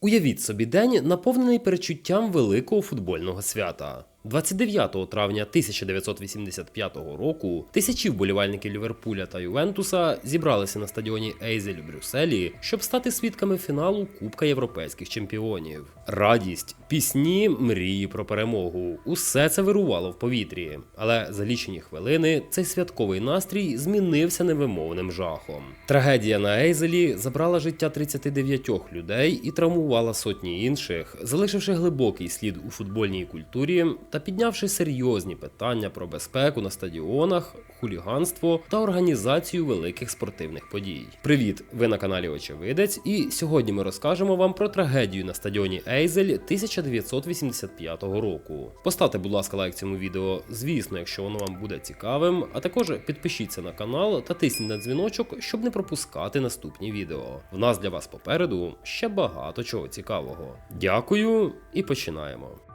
Уявіть собі день, наповнений перечуттям великого футбольного свята. 29 травня 1985 року тисячі вболівальників Ліверпуля та Ювентуса зібралися на стадіоні Ейзель у Брюсселі, щоб стати свідками фіналу Кубка Європейських чемпіонів. Радість, пісні, мрії про перемогу усе це вирувало в повітрі. Але за лічені хвилини цей святковий настрій змінився невимовним жахом. Трагедія на Ейзелі забрала життя 39 людей і травмувала сотні інших, залишивши глибокий слід у футбольній культурі та піднявши серйозні питання про безпеку на стадіонах, хуліганство та організацію великих спортивних подій. Привіт! Ви на каналі Очевидець, і сьогодні ми розкажемо вам про трагедію на стадіоні Ейзель 1985 року. Поставте, будь ласка, лайк цьому відео, звісно, якщо воно вам буде цікавим. А також підпишіться на канал та тисніть на дзвіночок, щоб не пропускати наступні відео. В нас для вас попереду ще багато чого цікавого. Дякую і починаємо.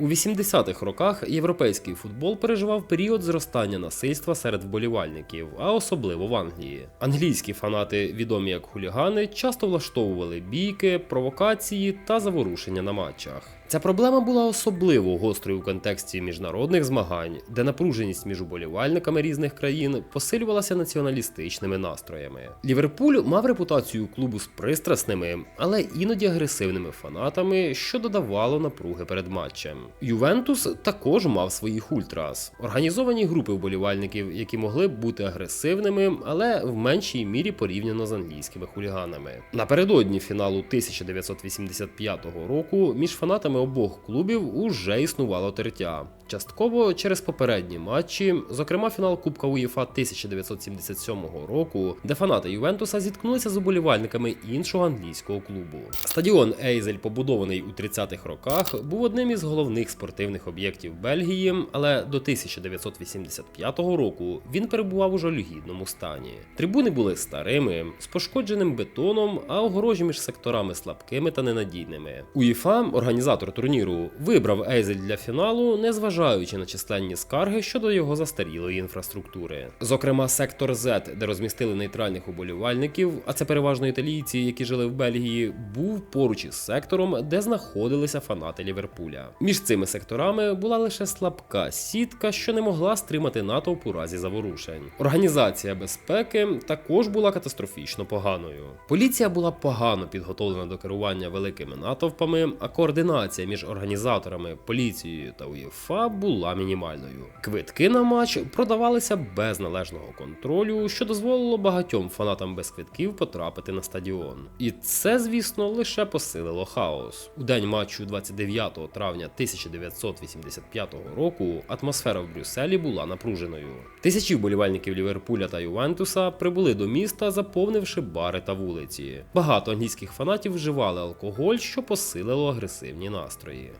У 80-х роках європейський футбол переживав період зростання насильства серед вболівальників, а особливо в Англії. Англійські фанати, відомі як хулігани, часто влаштовували бійки, провокації та заворушення на матчах. Ця проблема була особливо гострою у контексті міжнародних змагань, де напруженість між уболівальниками різних країн посилювалася націоналістичними настроями. Ліверпуль мав репутацію клубу з пристрасними, але іноді агресивними фанатами, що додавало напруги перед матчем. Ювентус також мав своїх ультрас, організовані групи вболівальників, які могли б бути агресивними, але в меншій мірі порівняно з англійськими хуліганами. Напередодні фіналу 1985 року між фанатами обох клубів уже існувало тертя. Частково через попередні матчі, зокрема фінал Кубка УЄФА 1977 року, де фанати Ювентуса зіткнулися з уболівальниками іншого англійського клубу. Стадіон Ейзель, побудований у 30-х роках, був одним із головних спортивних об'єктів Бельгії, але до 1985 року він перебував у жалюгідному стані. Трибуни були старими, з пошкодженим бетоном, а огорожі між секторами слабкими та ненадійними. УЄФА, організатор турніру, вибрав Ейзель для фіналу, незважаючи на численні скарги щодо його застарілої інфраструктури. Зокрема, сектор Z, де розмістили нейтральних уболівальників, а це переважно італійці, які жили в Бельгії, був поруч із сектором, де знаходилися фанати Ліверпуля. Між цими секторами була лише слабка сітка, що не могла стримати натовп у разі заворушень. Організація безпеки також була катастрофічно поганою. Поліція була погано підготовлена до керування великими натовпами, а координація між організаторами, поліцією та УЄФА була мінімальною. Квитки на матч продавалися без належного контролю, що дозволило багатьом фанатам без квитків потрапити на стадіон. І це, звісно, лише посилило хаос. У день матчу 29 травня 1985 року атмосфера в Брюсселі була напруженою. Тисячі вболівальників Ліверпуля та Ювентуса прибули до міста, заповнивши бари та вулиці. Багато англійських фанатів вживали алкоголь, що посилило агресивні настрої.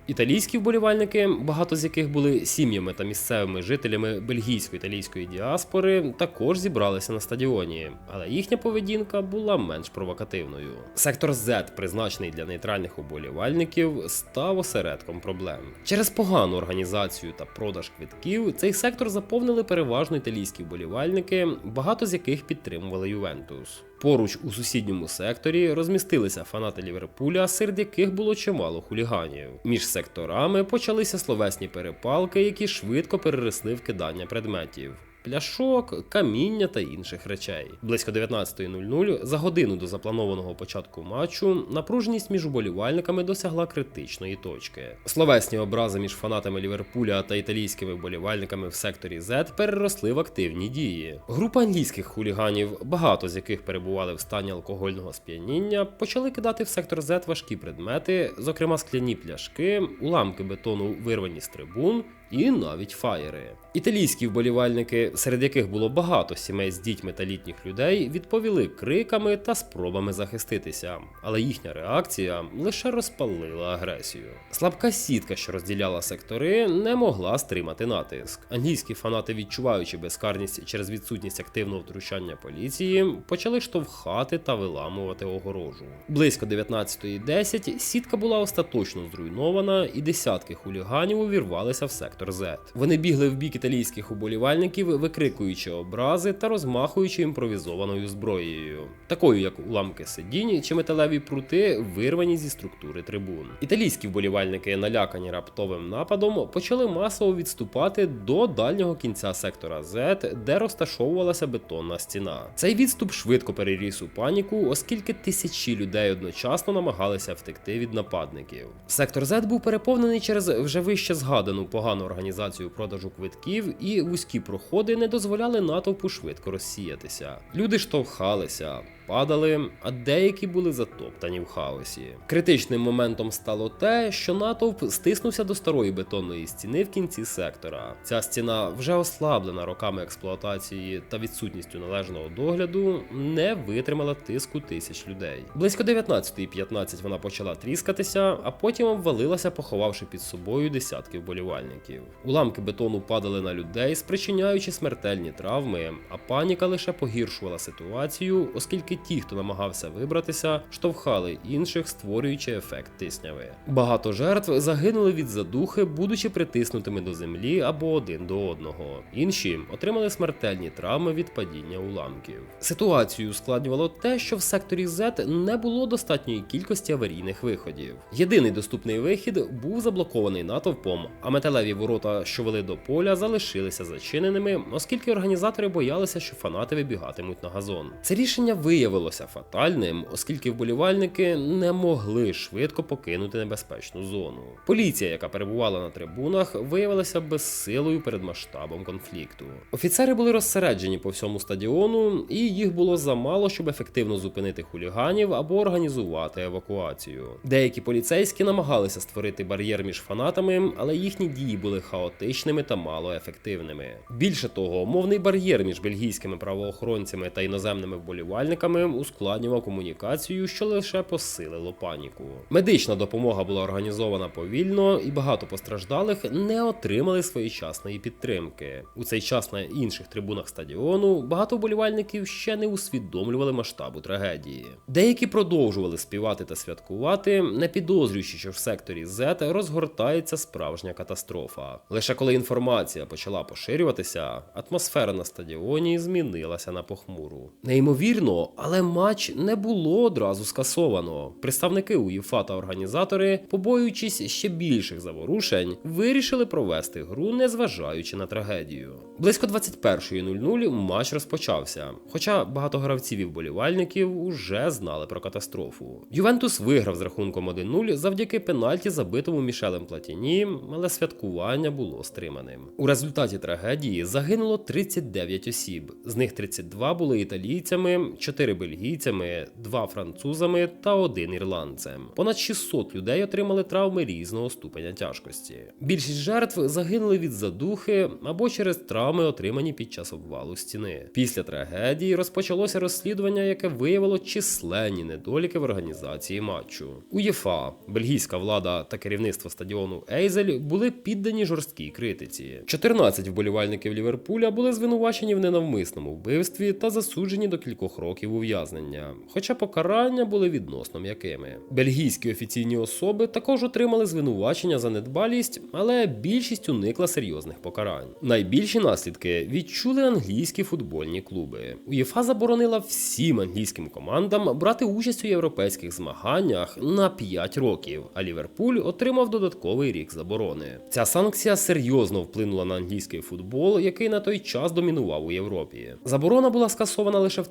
Італійські вболівальники, багато з яких були сім'ями та місцевими жителями бельгійсько-італійської діаспори, також зібралися на стадіоні, але їхня поведінка була менш провокативною. Сектор Z, призначений для нейтральних уболівальників, став осередком проблем. Через погану організацію та продаж квитків цей сектор заповнили переважно італійські вболівальники, багато з яких підтримували Ювентус. Поруч у сусідньому секторі розмістилися фанати Ліверпуля, серед яких було чимало хуліганів. Між секторами почалися словесні перепалки, які швидко переросли в кидання предметів. Пляшок, каміння та інших речей. Близько 19.00 за годину до запланованого початку матчу напруженість між уболівальниками досягла критичної точки. Словесні образи між фанатами Ліверпуля та італійськими вболівальниками в секторі Z переросли в активні дії. Група англійських хуліганів, багато з яких перебували в стані алкогольного сп'яніння, почали кидати в сектор Z важкі предмети, зокрема скляні пляшки, уламки бетону вирвані з трибун і навіть фаєри. Італійські вболівальники, серед яких було багато сімей з дітьми та літніх людей, відповіли криками та спробами захиститися, але їхня реакція лише розпалила агресію. Слабка сітка, що розділяла сектори, не могла стримати натиск. Англійські фанати, відчуваючи безкарність через відсутність активного втручання поліції, почали штовхати та виламувати огорожу. Близько 19.10 сітка була остаточно зруйнована, і десятки хуліганів увірвалися в сектор сектор Z. Вони бігли в бік італійських уболівальників, викрикуючи образи та розмахуючи імпровізованою зброєю, такою як уламки сидінь чи металеві прути, вирвані зі структури трибун. Італійські вболівальники, налякані раптовим нападом, почали масово відступати до дальнього кінця сектора Z, де розташовувалася бетонна стіна. Цей відступ швидко переріс у паніку, оскільки тисячі людей одночасно намагалися втекти від нападників. Сектор Z був переповнений через вже вище згадану погану організацію продажу квитків, і вузькі проходи не дозволяли натовпу швидко розсіятися. Люди штовхалися. Падали, а деякі були затоптані в хаосі. Критичним моментом стало те, що натовп стиснувся до старої бетонної стіни в кінці сектора. Ця стіна, вже ослаблена роками експлуатації та відсутністю належного догляду, не витримала тиску тисяч людей. Близько 19.15 вона почала тріскатися, а потім обвалилася, поховавши під собою десятки вболівальників. Уламки бетону падали на людей, спричиняючи смертельні травми, а паніка лише погіршувала ситуацію, оскільки ті, хто намагався вибратися, штовхали інших, створюючи ефект тисняви. Багато жертв загинули від задухи, будучи притиснутими до землі або один до одного. Інші отримали смертельні травми від падіння уламків. Ситуацію ускладнювало те, що в секторі Z не було достатньої кількості аварійних виходів. Єдиний доступний вихід був заблокований натовпом, а металеві ворота, що вели до поля, залишилися зачиненими, оскільки організатори боялися, що фанати вибігатимуть на газон. Це рішення виявилося фатальним, оскільки вболівальники не могли швидко покинути небезпечну зону. Поліція, яка перебувала на трибунах, виявилася безсилою перед масштабом конфлікту. Офіцери були розсереджені по всьому стадіону, і їх було замало, щоб ефективно зупинити хуліганів або організувати евакуацію. Деякі поліцейські намагалися створити бар'єр між фанатами, але їхні дії були хаотичними та малоефективними. Більше того, мовний бар'єр між бельгійськими правоохоронцями та іноземними вболівальниками ускладнював комунікацію, що лише посилило паніку. Медична допомога була організована повільно, і багато постраждалих не отримали своєчасної підтримки. У цей час на інших трибунах стадіону багато вболівальників ще не усвідомлювали масштабу трагедії. Деякі продовжували співати та святкувати, не підозрюючи, що в секторі Z розгортається справжня катастрофа. Лише коли інформація почала поширюватися, атмосфера на стадіоні змінилася на похмуру. Неймовірно, але матч не було одразу скасовано. Представники УЄФА та організатори, побоюючись ще більших заворушень, вирішили провести гру, незважаючи на трагедію. Близько 21.00 матч розпочався, хоча багато гравців і вболівальників уже знали про катастрофу. Ювентус виграв з рахунком 1-0 завдяки пенальті, забитому Мішелем Платіні, але святкування було стриманим. У результаті трагедії загинуло 39 осіб, з них 32 були італійцями, 4 бельгійцями, 2 французами та 1 ірландцем. Понад 600 людей отримали травми різного ступеня тяжкості. Більшість жертв загинули від задухи або через травми, отримані під час обвалу стіни. Після трагедії розпочалося розслідування, яке виявило численні недоліки в організації матчу. УЄФА, бельгійська влада та керівництво стадіону Ейзель були піддані жорсткій критиці. 14 вболівальників Ліверпуля були звинувачені в ненавмисному вбивстві та засуджені до кількох років ув'язнення, хоча покарання були відносно м'якими. Бельгійські офіційні особи також отримали звинувачення за недбалість, але більшість уникла серйозних покарань. Найбільші наслідки відчули англійські футбольні клуби. УЄФА заборонила всім англійським командам брати участь у європейських змаганнях на 5 років, а Ліверпуль отримав додатковий рік заборони. Ця санкція серйозно вплинула на англійський футбол, який на той час домінував у Європі. Заборона була скасована лише в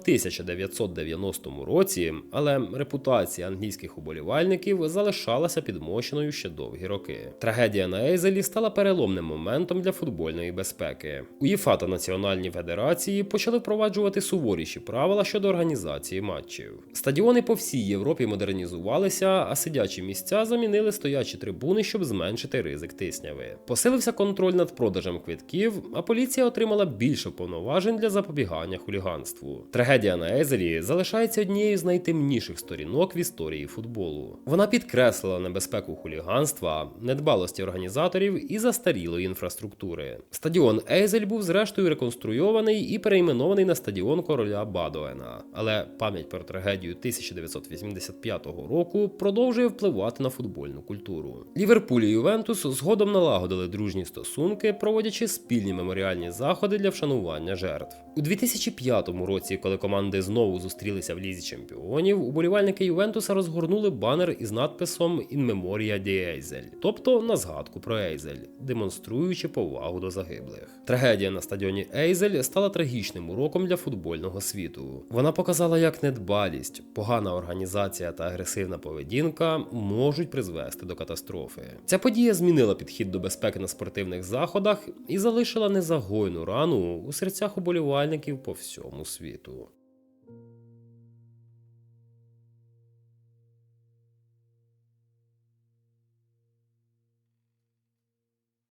1990 році, але репутація англійських уболівальників залишалася підмощеною ще довгі роки. Трагедія на Ейзелі стала переломним моментом для футбольної безпеки. УЄФА та національні федерації почали впроваджувати суворіші правила щодо організації матчів. Стадіони по всій Європі модернізувалися, а сидячі місця замінили стоячі трибуни, щоб зменшити ризик тисняви. Посилився контроль над продажем квитків, а поліція отримала більше повноважень для запобігання хуліганству. Трагедія на Езелі нині залишається однією з найтемніших сторінок в історії футболу. Вона підкреслила небезпеку хуліганства, недбалості організаторів і застарілої інфраструктури. Стадіон Ейзель був зрештою реконструйований і перейменований на стадіон короля Бадуена. Але пам'ять про трагедію 1985 року продовжує впливати на футбольну культуру. Ліверпуль і Ювентус згодом налагодили дружні стосунки, проводячи спільні меморіальні заходи для вшанування жертв. У 2005 році, коли команди знову зустрілися в лізі чемпіонів, уболівальники Ювентуса розгорнули банер із надписом «In memoria di Eisel», тобто на згадку про Ейзель, демонструючи повагу до загиблих. Трагедія на стадіоні Ейзель стала трагічним уроком для футбольного світу. Вона показала, як недбалість, погана організація та агресивна поведінка можуть призвести до катастрофи. Ця подія змінила підхід до безпеки на спортивних заходах і залишила незагойну рану у серцях уболівальників по всьому світу.